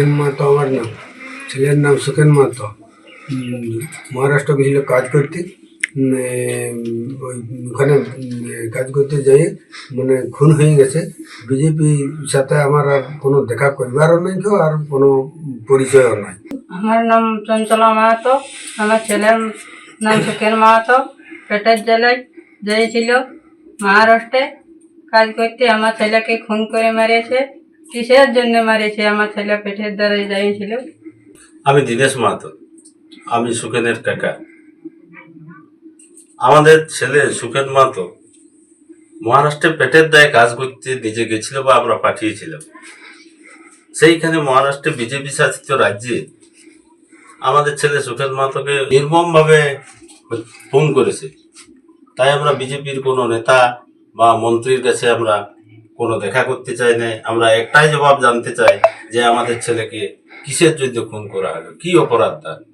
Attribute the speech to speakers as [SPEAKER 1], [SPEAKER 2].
[SPEAKER 1] হিরেন মাহাতো আমার নাম। ছেলের নাম সুখেন মাহাতো। মহারাষ্ট্র গেছিল কাজ করতে। ওই, ওখানে কাজ করতে যাই। মানে খুন হয়ে গেছে। বিজেপি সাথে আমার আর কোনো দেখা করবারও নাই কেউ, আর কোনো পরিচয়ও নাই।
[SPEAKER 2] আমার নাম চঞ্চলা মাহাতো। আমার ছেলের নাম সুখেন মাহাতো। পেটের জেলায় গিয়েছিল মহারাষ্ট্রে কাজ করতে। আমার ছেলেকে খুন করে মেরেছে। কিসের জন্য মেরেছে? আমার ছেলে পেটের দ্বারা যাইছিল
[SPEAKER 3] আমি দীনেশ মাহাতো। আমি সুখেনের কাকা। আমাদের ছেলে সুখেন মাহাতো মহারাষ্ট্রে পেটের দায়ে কাজ করতে নিজে গেছিল বা আমরা পাঠিয়েছিলাম। সেইখানে মহারাষ্ট্রে বিজেপি শাসিত রাজ্যে আমাদের ছেলে সুখেন মাহাতোকে নির্মমভাবে ফোন করেছে। তাই আমরা বিজেপির কোনো নেতা বা মন্ত্রীর কাছে আমরা কোনো দেখা করতে চাই না আমরা একটাই জবাব জানতে চাই যে আমাদের ছেলেকে কিসের জন্য খুন করা হলো? কি অপরাধ তার?